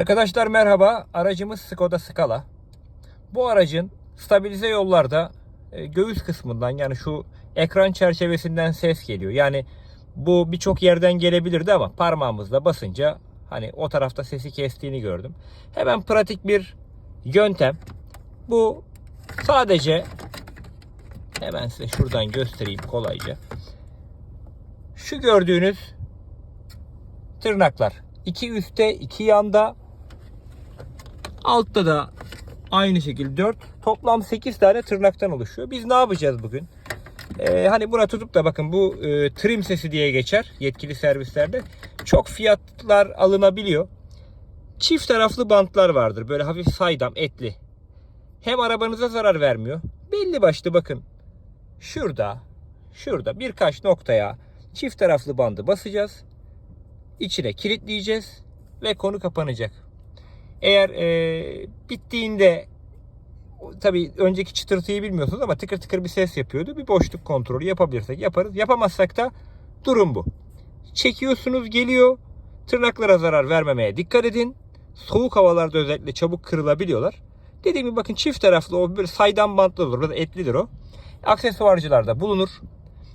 Arkadaşlar merhaba. Aracımız Skoda Scala. Bu aracın stabilize yollarda e, göğüs kısmından yani şu ekran çerçevesinden ses geliyor. Yani bu birçok yerden gelebilirdi ama parmağımızla basınca hani o tarafta sesi kestiğini gördüm. Hemen pratik bir yöntem. Bu sadece hemen size şuradan göstereyim kolayca. Şu gördüğünüz tırnaklar. iki üstte, iki yanda. Altta da aynı şekilde 4. Toplam 8 tane tırnaktan oluşuyor. Biz ne yapacağız bugün? Ee, hani buna tutup da bakın bu e, trim sesi diye geçer yetkili servislerde. Çok fiyatlar alınabiliyor. Çift taraflı bantlar vardır. Böyle hafif saydam, etli. Hem arabanıza zarar vermiyor. Belli başlı bakın. Şurada, şurada birkaç noktaya çift taraflı bandı basacağız. İçine kilitleyeceğiz ve konu kapanacak. Eğer e, bittiğinde tabii önceki çıtırtıyı bilmiyorsunuz ama tıkır tıkır bir ses yapıyordu. Bir boşluk kontrolü yapabilirsek yaparız. Yapamazsak da durum bu. Çekiyorsunuz geliyor. Tırnaklara zarar vermemeye dikkat edin. Soğuk havalarda özellikle çabuk kırılabiliyorlar. Dediğim gibi bakın çift taraflı o bir saydam bantlı olur. Biraz etlidir o. Aksesuarcılarda bulunur.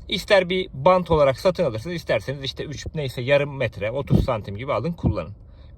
İster bir bant olarak satın alırsınız. isterseniz işte 3 neyse yarım metre 30 santim gibi alın kullanın.